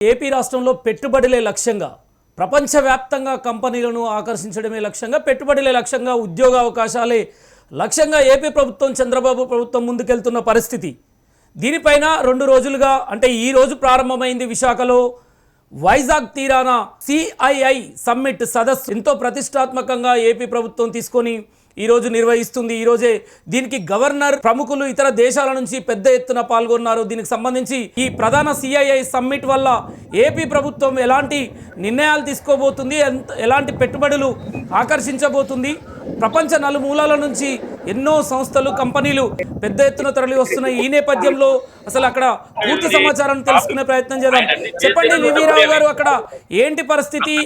AP రాష్ట్రంలో పెట్టుబడులే లక్ష్యంగా ప్రపంచవ్యాప్తంగా కంపెనీలను ఆకర్షించడమే లక్ష్యంగా పెట్టుబడులే లక్ష్యంగా ఉద్యోగ అవకాశాలే లక్ష్యంగా ఏపీ ప్రభుత్వం చంద్రబాబు ప్రభుత్వం ముందుకెళ్తున్న పరిస్థితి. దీనిపైన రెండు రోజులుగా అంటే ఈ రోజు ప్రారంభమైంది విశాఖలో వైజాగ్ తీరాన సిఐఐ సమ్మిట్ సదస్సు. ఎంతో ప్రతిష్టాత్మకంగా ఏపీ ప్రభుత్వం తీసుకొని ఈరోజు నిర్వహిస్తుంది. ఈరోజే దీనికి గవర్నర్ ప్రముఖులు ఇతర దేశాల నుంచి పెద్ద ఎత్తున పాల్గొన్నారు. దీనికి సంబంధించి ఈ ప్రధాన సిఐఐ సమ్మిట్ వల్ల ఏపీ ప్రభుత్వం ఎలాంటి నిర్ణయాలు తీసుకోబోతుంది ఎంత- ఎలాంటి పెట్టుబడులు ఆకర్షించబోతుంది ప్రపంచ నలుమూలాల నుంచి ఎన్నో సంస్థలు కంపెనీలు పెద్ద ఎత్తున తరలి వస్తున్నాయి ఈ నేపథ్యంలో అసలు అక్కడ పూర్తి సమాచారం తెలుసుకునే ప్రయత్నం చేద్దాం. చెప్పండి వివిరావు గారు అక్కడ ఏంటి పరిస్థితి?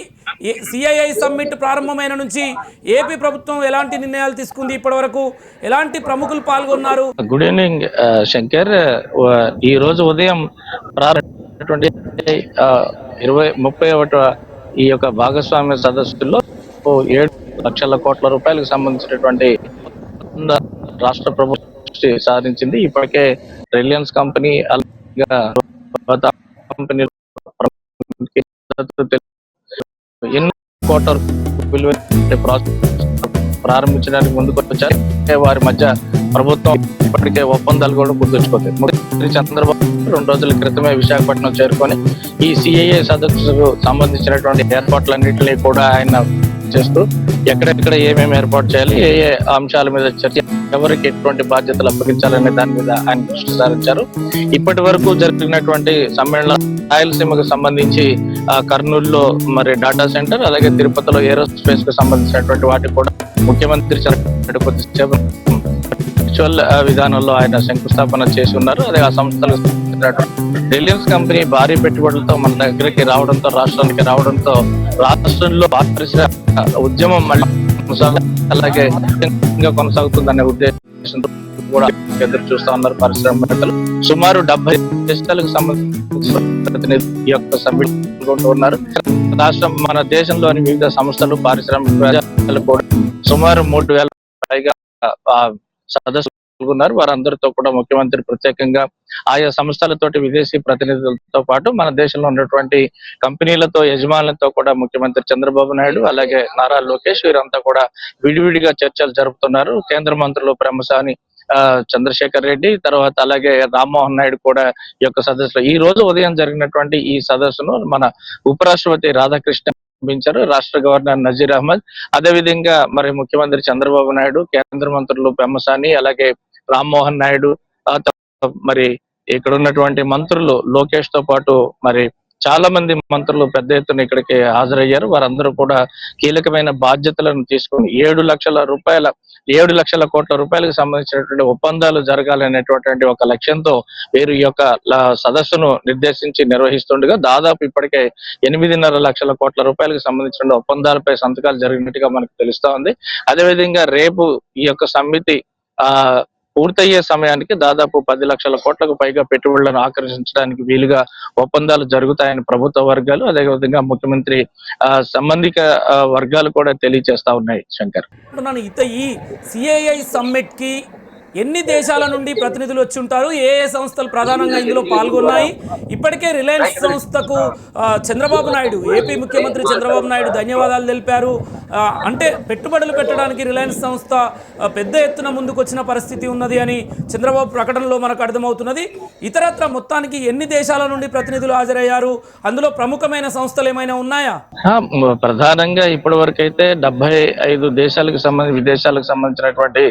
సిఐఐ సమ్మిట్ ప్రారంభమైన నుంచి ఏపీ ప్రభుత్వం ఎలాంటి నిర్ణయాలు తీసుకుంది ఇప్పటివరకు? ఎలాంటి ప్రముఖులు పాల్గొన్నారు? Good evening uh, Shankar. ఈ రోజు ఉదయం ప్రారంభమైనటువంటి ఇరవై ముప్పై ఒకటి ఈ యొక్క భాగస్వామ్య సదస్సులో ఓ ఏడు లక్షల కోట్ల రూపాయలకు సంబంధించినటువంటి రాష్ట్ర ప్రభుత్వం సాధించింది. ఇప్పటికే రిలయన్స్ కంపెనీ కంపెనీ ఎన్ని కోట్ల విలువ ప్రారంభించడానికి ముందుకు వచ్చారు వారి మధ్య ప్రభుత్వం ఇప్పటికే ఒప్పందాలు కూడా గుర్తుంచుకుంది. ముఖ్యమంత్రి చంద్రబాబు రెండు రోజుల క్రితమే విశాఖపట్నం చేరుకొని ఈ సిఐఏ సదస్సుకు సంబంధించినటువంటి ఏర్పాట్లన్నింటినీ కూడా ఆయన చేస్తూ ఎక్కడెక్కడ ఏమేమి ఏర్పాటు చేయాలి ఏ ఏ అంశాల మీద చర్చ ఎవరికి ఎటువంటి బాధ్యతలు అప్పగించాలనే దాని మీద ఆయన దృష్టి సారించారు. ఇప్పటి వరకు జరిగినటువంటి సమ్మేళన రాయలసీమకు సంబంధించి కర్నూలులో మరి డాటా సెంటర్ అలాగే తిరుపతిలో ఏరోస్పేస్కు సంబంధించినటువంటి వాటికి కూడా ముఖ్యమంత్రి కొద్దిసేపు వర్చువల్ విధానంలో ఆయన శంకుస్థాపన చేసి ఉన్నారు. అదే ఆ సంస్థలకు రిలయన్స్ కంపెనీ భారీ పెట్టుబడులతో మన దగ్గరికి రావడంతో రాష్ట్రానికి రావడంతో రాష్ట్రంలో పారిశ్రామిక ఉద్యమం మళ్ళీ కొనసాగ అలాగే ఇంకా కొనసాగుతుందనే ఉద్దేశంతో కూడా ఎదురు చూస్తా ఉన్నారు పారిశ్రామికవేత్తలు సుమారు డెబ్బై దేశాలకు సంబంధించిన ఈ యొక్క ఉన్నారు. రాష్ట్రం మన దేశంలోని వివిధ సంస్థలు పారిశ్రామిక కూడా సుమారు మూడు వేల పైగా సదస్సు పాల్గొన్నారు. వారందరితో కూడా ముఖ్యమంత్రి ప్రత్యేకంగా ఆయా సంస్థలతోటి విదేశీ ప్రతినిధులతో పాటు మన దేశంలో ఉన్నటువంటి కంపెనీలతో యజమానులతో కూడా ముఖ్యమంత్రి చంద్రబాబు నాయుడు అలాగే నారా లోకేష్ వీరంతా కూడా విడివిడిగా చర్చలు జరుపుతున్నారు. కేంద్ర మంత్రులు బ్రహ్మసాని ఆ, చంద్రశేఖర్ రెడ్డి తర్వాత అలాగే రామ్మోహన్ నాయుడు కూడా ఈ యొక్క సదస్సులో. ఈ రోజు ఉదయం జరిగినటువంటి ఈ సదస్సును మన ఉపరాష్ట్రపతి రాధాకృష్ణ పంపించారు. రాష్ట్ర గవర్నర్ నజీర్ అహ్మద్. అదే విధంగా మరి ముఖ్యమంత్రి చంద్రబాబు నాయుడు కేంద్ర మంత్రులు పెమ్మసాని అలాగే రామ్మోహన్ నాయుడు మరి ఇక్కడ ఉన్నటువంటి మంత్రులు లోకేష్తో పాటు మరి చాలా మంది మంత్రులు పెద్ద ఎత్తున ఇక్కడికి హాజరయ్యారు. వారందరూ కూడా కీలకమైన బాధ్యతలను తీసుకొని ఏడు లక్షల రూపాయల ఏడు లక్షల కోట్ల రూపాయలకు సంబంధించినటువంటి ఒప్పందాలు జరగాలనేటువంటి ఒక లక్ష్యంతో వీరు ఈ యొక్క సదస్సును నిర్దేశించి నిర్వహిస్తుండగా దాదాపు ఇప్పటికే ఎనిమిదిన్నర లక్షల కోట్ల రూపాయలకు సంబంధించిన ఒప్పందాలపై సంతకాలు జరిగినట్టుగా మనకు తెలుస్తా ఉంది అదేవిధంగా రేపు ఈ యొక్క సమితి ఆ పూర్తయ్యే సమయానికి దాదాపు పది లక్షల కోట్లకు పైగా పెట్టుబడులను ఆకర్షించడానికి వీలుగా ఒప్పందాలు జరుగుతాయని ప్రభుత్వ వర్గాలు అదేవిధంగా ముఖ్యమంత్రి ఆ సంబంధిక వర్గాలు కూడా తెలియజేస్తా ఉన్నాయి శంకర్. అంటున్నాను ఇత ఈ సిఐఐ ఎన్ని దేశాల నుండి ప్రతినిధులు వచ్చి ఉంటారు ఏ ఏ సంస్థలు ప్రధానంగా ఇందులో పాల్గొన్నాయి? ఇప్పటికే రిలయన్స్ సంస్థకు చంద్రబాబు నాయుడు ఏపీ ముఖ్యమంత్రి చంద్రబాబు నాయుడు ధన్యవాదాలు తెలిపారు. అంటే పెట్టుబడులు పెట్టడానికి రిలయన్స్ సంస్థ పెద్ద ఎత్తున ముందుకు వచ్చిన పరిస్థితి ఉన్నది అని చంద్రబాబు ప్రకటనలో మనకు అర్థమవుతున్నది. ఇతరత్ర మొత్తానికి ఎన్ని దేశాల నుండి ప్రతినిధులు హాజరయ్యారు? అందులో ప్రముఖమైన సంస్థలు ఏమైనా ఉన్నాయా? ప్రధానంగా ఇప్పటి వరకు అయితే డెబ్బై ఐదు దేశాలకు సంబంధించి విదేశాలకు సంబంధించినటువంటి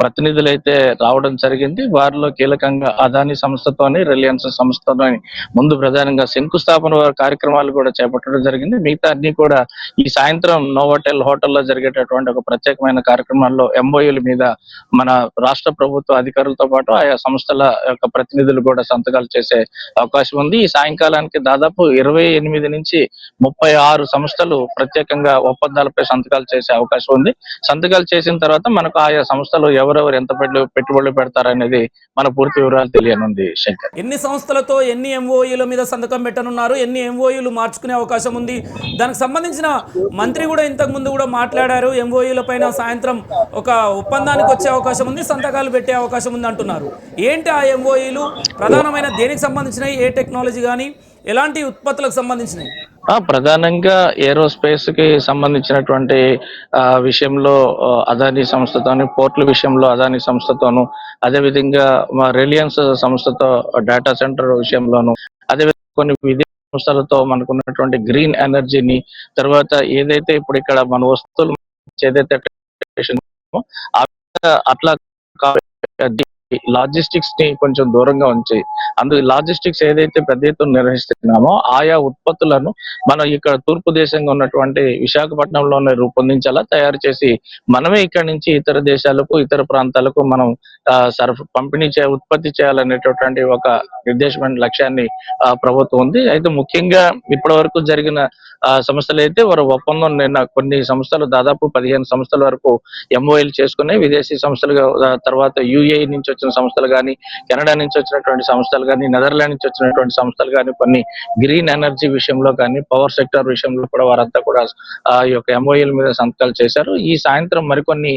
ప్రతినిధులు అయితే రావడం జరిగింది. వారిలో కీలకంగా అదాని సంస్థతోని రిలయన్స్ సంస్థతోని ముందు ప్రధానంగా శంకుస్థాపన కార్యక్రమాలు కూడా చేపట్టడం జరిగింది. మిగతా అన్ని కూడా ఈ సాయంత్రం నోవోటెల్ హోటల్లో జరిగేటటువంటి ఒక ప్రత్యేకమైన కార్యక్రమాల్లో ఎంఓయూల మీద మన రాష్ట్ర ప్రభుత్వ అధికారులతో పాటు ఆయా సంస్థల యొక్క ప్రతినిధులు కూడా సంతకాలు చేసే అవకాశం ఉంది. ఈ సాయంకాలానికి దాదాపు ఇరవై ఎనిమిది నుంచి ముప్పై ఆరు సంస్థలు ప్రత్యేకంగా ఒప్పందాలపై సంతకాలు చేసే అవకాశం ఉంది. సంతకాలు చేసిన తర్వాత మనకు ఆయా సంస్థలు ఎవరెవరు ఎంత పెట్టు- పెట్టుబడులు పెడతారనేది మన పూర్తి వివరాలు తెలియనుంది శంకర్. ఎన్ని సంస్థలతో ఎన్ని ఎంఓఈల మీద సంతకం పెట్టనున్నారు ఎన్ని ఎంఓఈలు మార్చుకునే అవకాశం ఉంది? దానికి సంబంధించిన మంత్రి కూడా ఇంతకు ముందు కూడా మాట్లాడారు ఎంఓఈల పైన సాయంత్రం ఒక ఒప్పందానికి వచ్చే అవకాశం ఉంది సంతకాలు పెట్టే అవకాశం ఉంది అంటున్నారు. ఏంటి ఆ ఎంఓఈలు ప్రధానమైన దేనికి సంబంధించినవి? ఏ టెక్నాలజీ కానీ ఎలాంటి ఉత్పత్తులకు సంబంధించినవి? ప్రధానంగా ఏరోస్పేస్కి సంబంధించినటువంటి ఆ విషయంలో అదానీ సంస్థతోని పోర్ట్ల విషయంలో అదానీ సంస్థతోను అదేవిధంగా మా రిలయన్స్ సంస్థతో డేటా సెంటర్ విషయంలోను అదేవిధంగా కొన్ని విదేశీ సంస్థలతో మనకున్నటువంటి గ్రీన్ ఎనర్జీని తర్వాత ఏదైతే ఇప్పుడు ఇక్కడ మన వస్తువులు ఏదైతే అట్లా లాజిస్టిక్స్ని కొంచెం దూరంగా ఉంచి అందు లాజిస్టిక్స్ ఏదైతే పెద్ద ఎత్తున నిర్వహిస్తున్నామో ఆయా ఉత్పత్తులను మనం ఇక్కడ తూర్పు దేశంగా ఉన్నటువంటి విశాఖపట్నంలోనే రూపొందించాలా తయారు చేసి మనమే ఇక్కడ నుంచి ఇతర దేశాలకు ఇతర ప్రాంతాలకు మనం ఆ, సరఫ పంపిణీ చే ఉత్పత్తి చేయాలనేటటువంటి ఒక నిర్దేశమైన లక్ష్యాన్ని ప్రభుత్వం ఉంది. అయితే ముఖ్యంగా ఇప్పటి వరకు జరిగిన ఆ, సంస్థలు అయితే వారు ఒప్పందం నిన్న కొన్ని సంస్థలు దాదాపు పదిహేను సంస్థల వరకు ఎంఓఎల్ చేసుకుని విదేశీ సంస్థలు తర్వాత యుఏఈ నుంచి వచ్చిన సంస్థలు కానీ కెనడా నుంచి వచ్చినటువంటి సంస్థలు కానీ నెదర్లాండ్ నుంచి వచ్చినటువంటి సంస్థలు కానీ కొన్ని గ్రీన్ ఎనర్జీ విషయంలో కానీ పవర్ సెక్టర్ విషయంలో కూడా వారంతా కూడా ఆ యొక్క ఎంఓఎల్ మీద సంతకాలు చేశారు. ఈ సాయంత్రం మరికొన్ని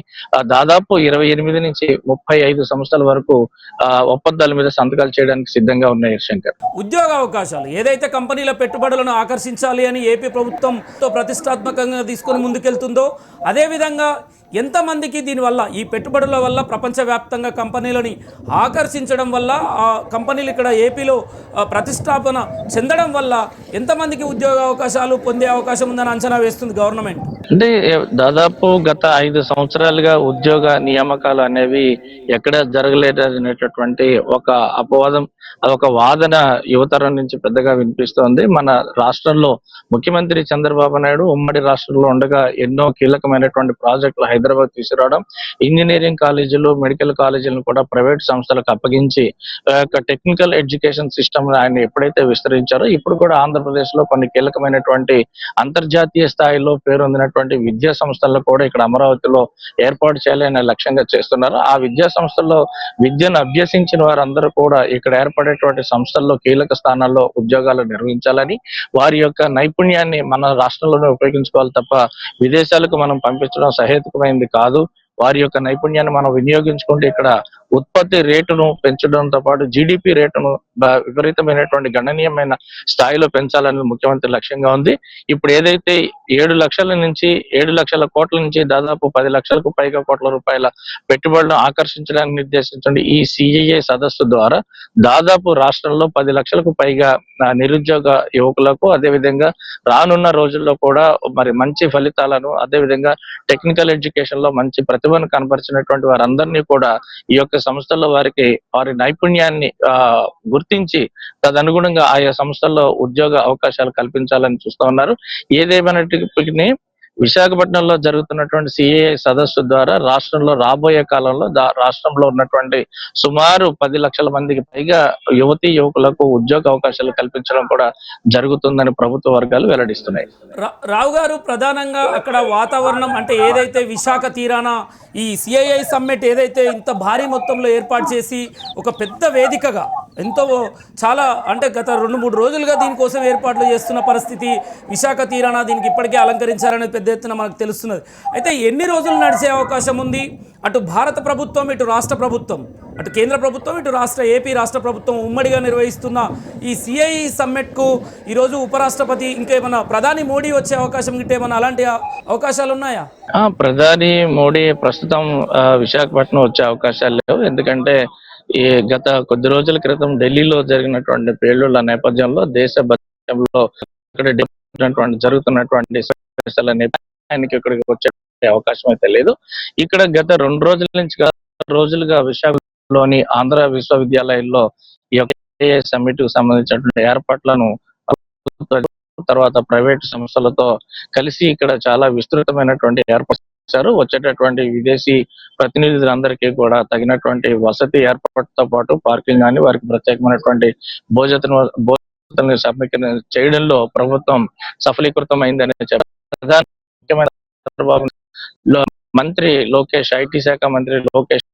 దాదాపు ఇరవై ఎనిమిది నుంచి ముప్పై ఐదు సంస్థల వరకు ఆ, ఒప్పందాల మీద సంతకాలు చేయడానికి సిద్ధంగా ఉన్నాయి శంకర్. ఉద్యోగ అవకాశాలు. ఏదైతే కంపెనీల పెట్టుబడులను ఆకర్షించాలి అని ఏపీ ప్రభుత్వంతో ప్రతిష్టాత్మకంగా తీసుకొని ముందుకెళ్తుందో అదేవిధంగా ఎంతమందికి దీనివల్ల ఈ పెట్టుబడుల వల్ల ప్రపంచవ్యాప్తంగా కంపెనీలని ఆకర్షించడం వల్ల ఆ కంపెనీలు ఇక్కడ ఏపీలో ప్రతిష్టాపన చెందడం వల్ల ఎంతమందికి ఉద్యోగ అవకాశాలు పొందే అవకాశం ఉందని అంచనా వేస్తుంది గవర్నమెంట్? అంటే దాదాపు గత ఐదు సంవత్సరాలుగా ఉద్యోగ నియామకాలు అనేవి ఎక్కడ జరగలేదు అనేటటువంటి ఒక అపవాదం అదొక వాదన యువతరం నుంచి పెద్దగా వినిపిస్తోంది. మన రాష్ట్రంలో ముఖ్యమంత్రి చంద్రబాబు నాయుడు ఉమ్మడి రాష్ట్రంలో ఉండగా ఎన్నో కీలకమైనటువంటి ప్రాజెక్టులు హైదరాబాద్ తీసుకురావడం. ఇంజనీరింగ్ కాలేజీలు మెడికల్ కాలేజీలను కూడా ప్రైవేట్ సంస్థలకు అప్పగించి యొక్క టెక్నికల్ ఎడ్యుకేషన్ సిస్టమ్ ఆయన ఎప్పుడైతే విస్తరించారో ఇప్పుడు కూడా ఆంధ్రప్రదేశ్లో కొన్ని కీలకమైనటువంటి అంతర్జాతీయ స్థాయిలో పేరొందినటువంటి విద్యా సంస్థలను కూడా ఇక్కడ అమరావతిలో ఏర్పాటు చేయాలనే లక్ష్యంగా చేస్తున్నారు. ఆ విద్యా సంస్థల్లో విద్యను అభ్యసించిన వారందరూ కూడా ఇక్కడ ఏర్పడేటువంటి సంస్థల్లో కీలక స్థానాల్లో ఉద్యోగాలు నిర్వహించాలని వారి యొక్క నైపుణ్యాన్ని మన రాష్ట్రంలోనే ఉపయోగించుకోవాలి తప్ప విదేశాలకు మనం పంపించడం సహేతుకమైంది కాదు. వారి యొక్క నైపుణ్యాన్ని మనం వినియోగించుకుంటే ఇక్కడ ఉత్పత్తి రేటును పెంచడంతో పాటు జీడిపి రేటును విపరీతమైనటువంటి గణనీయమైన స్థాయిలో పెంచాలనేది ముఖ్యమంత్రి లక్ష్యంగా ఉంది. ఇప్పుడు ఏదైతే ఏడు లక్షల నుంచి ఏడు లక్షల కోట్ల నుంచి దాదాపు పది లక్షలకు పైగా కోట్ల రూపాయల పెట్టుబడులను ఆకర్షించడానికి నిర్దేశించండి ఈ సిఐఏ సదస్సు ద్వారా. దాదాపు రాష్ట్రంలో పది లక్షలకు పైగా నిరుద్యోగ యువకులకు అదేవిధంగా రానున్న రోజుల్లో కూడా మరి మంచి ఫలితాలను అదేవిధంగా టెక్నికల్ ఎడ్యుకేషన్లో మంచి ప్రతిభను కనపరిచినటువంటి వారందరినీ కూడా ఈ యొక్క సంస్థల్లో వారికి వారి నైపుణ్యాన్ని ఆ గుర్తించి తదనుగుణంగా ఆయా సంస్థల్లో ఉద్యోగ అవకాశాలు కల్పించాలని చూస్తూ ఉన్నారు. ఏదేమైనప్పటికీ విశాఖపట్నంలో జరుగుతున్నటువంటి సిఏ సదస్సు ద్వారా రాష్ట్రంలో రాబోయే కాలంలో దా- రాష్ట్రంలో ఉన్నటువంటి సుమారు పది లక్షల మందికి పైగా యువతీ యువకులకు ఉద్యోగ అవకాశాలు కల్పించడం కూడా జరుగుతుందని ప్రభుత్వ వర్గాలు వెల్లడిస్తున్నాయి. రావు గారు ప్రధానంగా అక్కడ వాతావరణం అంటే ఏదైతే విశాఖ తీరాన ఈ సిఐఐ సమ్మిట్ ఏదైతే ఇంత భారీ మొత్తంలో ఏర్పాటు చేసి ఒక పెద్ద వేదికగా ఎంతో చాలా అంటే గత రెండు మూడు రోజులుగా దీనికోసం ఏర్పాట్లు చేస్తున్న పరిస్థితి విశాఖ తీరాన దీనికి ఇప్పటికే అలంకరించారనేది పెద్ద ఎత్తున మనకు తెలుస్తున్నది. అయితే ఎన్ని రోజులు నడిచే అవకాశం ఉంది? అటు భారత ప్రభుత్వం ఇటు రాష్ట్ర ప్రభుత్వం. అటు కేంద్ర ప్రభుత్వం ఇటు రాష్ట్ర ఏపీ రాష్ట్ర ప్రభుత్వం ఉమ్మడిగా నిర్వహిస్తున్న ఈ సిఐ సమ్మిట్కు ఈరోజు ఉపరాష్ట్రపతి ఇంకేమన్నా ప్రధాని మోడీ వచ్చే అవకాశం గిట్ట ఏమన్నా అలాంటి అవకాశాలు ఉన్నాయా ప్రధాని మోడీ ప్రస్తుతం విశాఖపట్నం వచ్చే అవకాశాలు లేవు. ఎందుకంటే ఈ గత కొద్ది రోజుల క్రితం ఢిల్లీలో జరిగినటువంటి పేలుళ్ళ నేపథ్యంలో దేశ బడ్జెట్లో ఇక్కడ జరుగుతున్నటువంటి సమస్యల ఆయనకి ఇక్కడికి వచ్చే అవకాశం అయితే లేదు. ఇక్కడ గత రెండు రోజుల నుంచి రోజులుగా విశాఖలోని ఆంధ్ర విశ్వవిద్యాలయంలో ఈ యొక్క సమ్మిట్కు సంబంధించినటువంటి ఏర్పాట్లను తర్వాత ప్రైవేట్ సంస్థలతో కలిసి ఇక్కడ చాలా విస్తృతమైనటువంటి ఏర్పాటు చేశారు. వచ్చేటటువంటి విదేశీ ప్రతినిధులందరికీ కూడా తగినటువంటి వసతి ఏర్పాటుతో పాటు పార్కింగ్ కానీ వారికి ప్రత్యేకమైనటువంటి భోజన భోజన సమీకరణ చేయడంలో ప్రభుత్వం సఫలీకృతమైందని చెప్పారు ప్రధాన ముఖ్యమైన చంద్రబాబు మంత్రి లోకేష్ ఐటీ శాఖ మంత్రి లోకేష్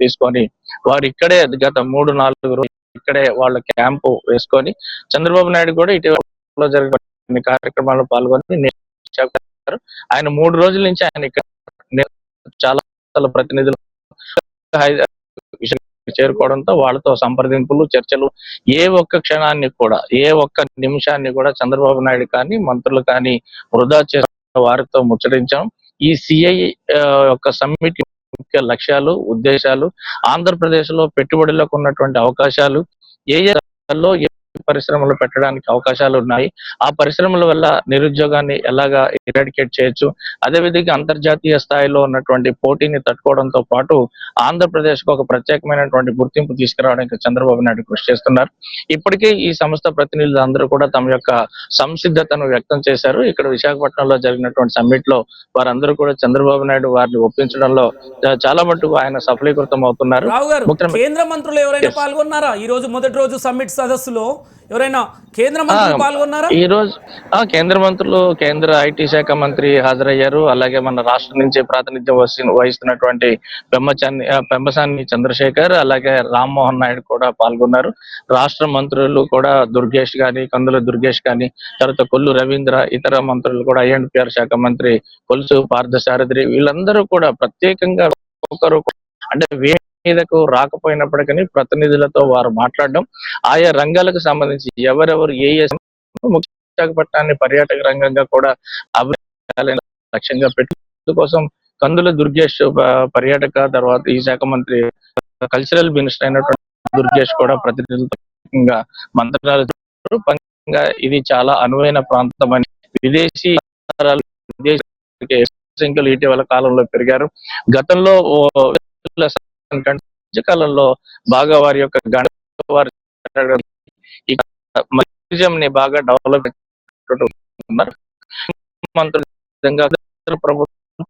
తీసుకొని వారు ఇక్కడే గత మూడు నాలుగు రోజులు ఇక్కడే వాళ్ళ క్యాంపు వేసుకొని చంద్రబాబు నాయుడు కూడా ఇటీవల జరిగిన కార్యక్రమాల్లో పాల్గొని ఆయన మూడు రోజుల నుంచి ఆయన ఇక్కడ చాలా ప్రతినిధులు చేరుకోవడంతో వాళ్ళతో సంప్రదింపులు చర్చలు ఏ ఒక్క క్షణాన్ని కూడా ఏ ఒక్క నిమిషాన్ని కూడా చంద్రబాబు నాయుడు కానీ మంత్రులు కానీ వృధా చేసిన వారితో ముచ్చరించాం ఈ సిఐ యొక్క సమ్మిట్ ముఖ్య లక్ష్యాలు ఉద్దేశాలు ఆంధ్రప్రదేశ్లో పెట్టుబడులకు ఉన్నటువంటి అవకాశాలు ఏ ఏ పరిశ్రమలు పెట్టడానికి అవకాశాలు ఉన్నాయి ఆ పరిశ్రమల వల్ల నిరుద్యోగాన్ని ఎలాగా ఎరాడికేట్ చేయొచ్చు? అదేవిధంగా అంతర్జాతీయ స్థాయిలో ఉన్నటువంటి పోటీని తట్టుకోవడంతో పాటు ఆంధ్రప్రదేశ్కు ఒక ప్రత్యేకమైనటువంటి గుర్తింపు తీసుకురావడానికి చంద్రబాబు నాయుడు కృషి చేస్తున్నారు. ఇప్పటికే ఈ సంస్థ ప్రతినిధులు అందరూ కూడా తమ యొక్క సంసిద్ధతను వ్యక్తం చేశారు. ఇక్కడ విశాఖపట్నంలో జరిగినటువంటి సమ్మిట్లో వారందరూ కూడా చంద్రబాబు నాయుడు వారిని ఒప్పించడంలో చాలా మటుకు ఆయన సఫలీకృతం అవుతున్నారు కేంద్ర మంత్రులు ఎవరైనా పాల్గొన్నారా? ఈ రోజు మొదటి రోజు సమ్మిట్ సదస్సులో ఎవరైనా కేంద్ర మంత్రులు పాల్గొన్నారా? ఈ రోజు ఆ కేంద్ర మంత్రులు కేంద్ర ఐటీ శాఖ మంత్రి హాజరయ్యారు. అలాగే మన రాష్ట్రం నుంచి ప్రాతినిధ్యం వహిస్తు- వహిస్తున్నటువంటి పెమ్మచాని ఆ, పెమ్మసాని చంద్రశేఖర్ అలాగే రామ్మోహన్ నాయుడు కూడా పాల్గొన్నారు. రాష్ట్ర మంత్రులు కూడా దుర్గేష్ గాని కందుల దుర్గేష్ గాని తర్వాత కొల్లు రవీంద్ర ఇతర మంత్రులు కూడా ఐఎన్పిఆర్ శాఖ మంత్రి కొలుసు పార్థసారథి వీళ్ళందరూ కూడా ప్రత్యేకంగా ఒకరు అంటే వే- మీదకు రాకపోయినప్పటికీ ప్రతినిధులతో వారు మాట్లాడడం ఆయా రంగాలకు సంబంధించి ఎవరెవరు ఏ ముఖ్య విశాఖపట్నాన్ని పర్యాటక రంగంగా కూడా అభివృద్ధి లక్ష్యంగా పెట్టి కోసం కందుల దుర్గేష్ పర్యాటక తర్వాత ఈ శాఖ మంత్రి కల్చరల్ మినిస్టర్ అయినటువంటి దుర్గేష్ కూడా ప్రతినిధులతో మంత్రాలు ఇది చాలా అనువైన ప్రాంతం అని విదేశీ విదేశీ సంఖ్యలు ఇటీవల కాలంలో పెరిగారు. గతంలో ఓ కాలంలో బాగా వారి యొక్క గణ వారి ఈ ని బాగా డెవలప్ ప్రభుత్వం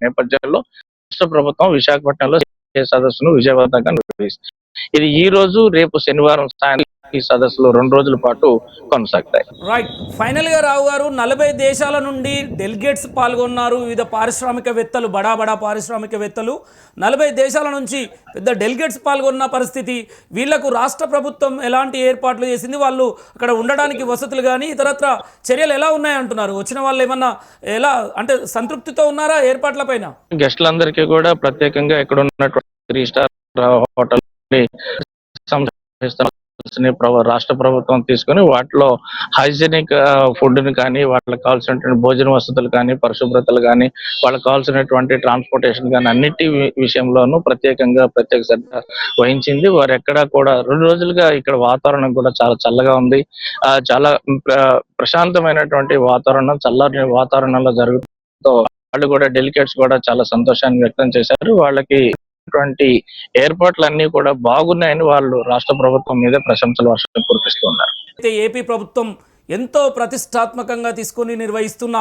నేపథ్యంలో రాష్ట్ర ప్రభుత్వం విశాఖపట్నంలో సదస్సును విజయవంతంగా నిర్వహిస్తుంది. ఇది ఈ రోజు రేపు శనివారం సాయంత్రం ఈ సదస్సులు రెండు రోజుల పాటు కొనసాగుతాయి. రైట్ ఫైనల్గా రావు గారు నలభై దేశాల నుండి డెలిగేట్స్ పాల్గొన్నారు. వివిధ పారిశ్రామికవేత్తలు బడా బడా పారిశ్రామికవేత్తలు. నలభై దేశాల నుంచి పెద్ద డెలిగేట్స్ పాల్గొన్న పరిస్థితి వీళ్ళకు రాష్ట్ర ప్రభుత్వం ఎలాంటి ఏర్పాట్లు చేసింది వాళ్ళు అక్కడ ఉండడానికి వసతులు కానీ ఇతరత్ర చర్యలు ఎలా ఉన్నాయంటున్నారు వచ్చిన వాళ్ళు ఏమన్నా ఎలా అంటే సంతృప్తితో ఉన్నారా ఏర్పాట్ల పైన? గెస్టులందరికీ కూడా ప్రత్యేకంగా ఇక్కడ ఉన్నటువంటి త్రీ స్టార్ హోటల్ రాష్ట్ర ప్రభుత్వం తీసుకొని వాటిలో హైజీనిక్ ఫుడ్ని కానీ వాళ్ళకి కావాల్సినటువంటి భోజన వసతులు కానీ పరిశుభ్రతలు కానీ వాళ్ళకి కావాల్సినటువంటి ట్రాన్స్పోర్టేషన్ కానీ అన్నిటి విషయంలోనూ ప్రత్యేకంగా ప్రత్యేక శ్రద్ధ వహించింది. వారు ఎక్కడా కూడా రెండు రోజులుగా ఇక్కడ వాతావరణం కూడా చాలా చల్లగా ఉంది. ఆ చాలా ప్రశాంతమైనటువంటి వాతావరణం చల్లని వాతావరణంలో జరుగుతూ వాళ్ళు కూడా డెలికేట్స్ కూడా చాలా సంతోషాన్ని వ్యక్తం చేశారు. వాళ్ళకి చేసినటువంటి ఏర్పాట్లన్నీ కూడా బాగున్నాయని వాళ్ళు రాష్ట్ర ప్రభుత్వం మీద ప్రశంసలు వర్షం కురిపిస్తున్నారు. అయితే ఏపీ ప్రభుత్వం ఎంతో ప్రతిష్టాత్మకంగా తీసుకుని నిర్వహిస్తున్న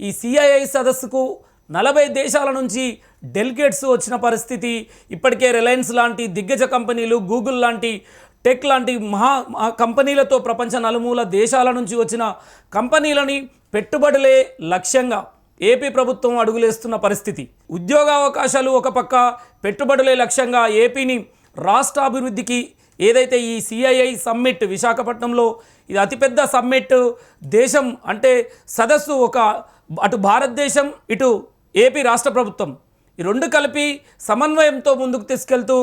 ఈ సిఐఐ సదస్సుకు నలభై దేశాల నుంచి డెలిగేట్స్ వచ్చిన పరిస్థితి ఇప్పటికే రిలయన్స్ లాంటి దిగ్గజ కంపెనీలు గూగుల్ లాంటి టెక్ లాంటి మహా మహా కంపెనీలతో ప్రపంచ నలుమూల దేశాల నుంచి వచ్చిన కంపెనీలని పెట్టుబడులే లక్ష్యంగా ఏపీ ప్రభుత్వం అడుగులేస్తున్న పరిస్థితి. ఉద్యోగ అవకాశాలు ఒక పక్క పెట్టుబడులే లక్ష్యంగా ఏపీని రాష్ట్ర అభివృద్ధికి ఏదైతే ఈ సిఐఐ సమ్మిట్ విశాఖపట్నంలో ఇది అతిపెద్ద సమ్మిట్ దేశం అంటే సదస్సు ఒక అటు భారతదేశం ఇటు ఏపీ రాష్ట్ర ప్రభుత్వం. ఈ రెండు కలిపి సమన్వయంతో ముందుకు తీసుకెళ్తూ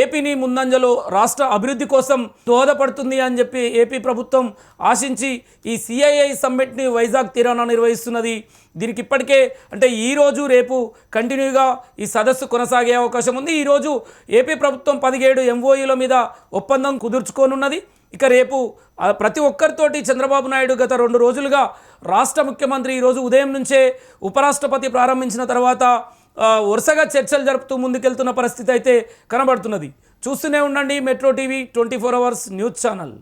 ఏపీని ముందంజలో రాష్ట్ర అభివృద్ధి కోసం దోహదపడుతుంది అని చెప్పి ఏపీ ప్రభుత్వం ఆశించి ఈ సిఐఐ సమ్మిట్ని వైజాగ్ తీరాన నిర్వహిస్తున్నది. దీనికి ఇప్పటికే అంటే ఈరోజు రేపు కంటిన్యూగా ఈ సదస్సు కొనసాగే అవకాశం ఉంది. ఈరోజు ఏపీ ప్రభుత్వం పదిహేడు ఎంఓయూల మీద ఒప్పందం కుదుర్చుకోనున్నది. ఇక రేపు ప్రతి ఒక్కరితోటి చంద్రబాబు నాయుడు గత రెండు రోజులుగా రాష్ట్ర ముఖ్యమంత్రి ఈరోజు ఉదయం నుంచే ఉపరాష్ట్రపతి ప్రారంభించిన తర్వాత వరుసగా చర్చలు జరుపుతూ ముందుకెళ్తున్న పరిస్థితి అయితే కనబడుతున్నది. చూస్తూనే ఉండండి Metro TV twenty four hours news channel.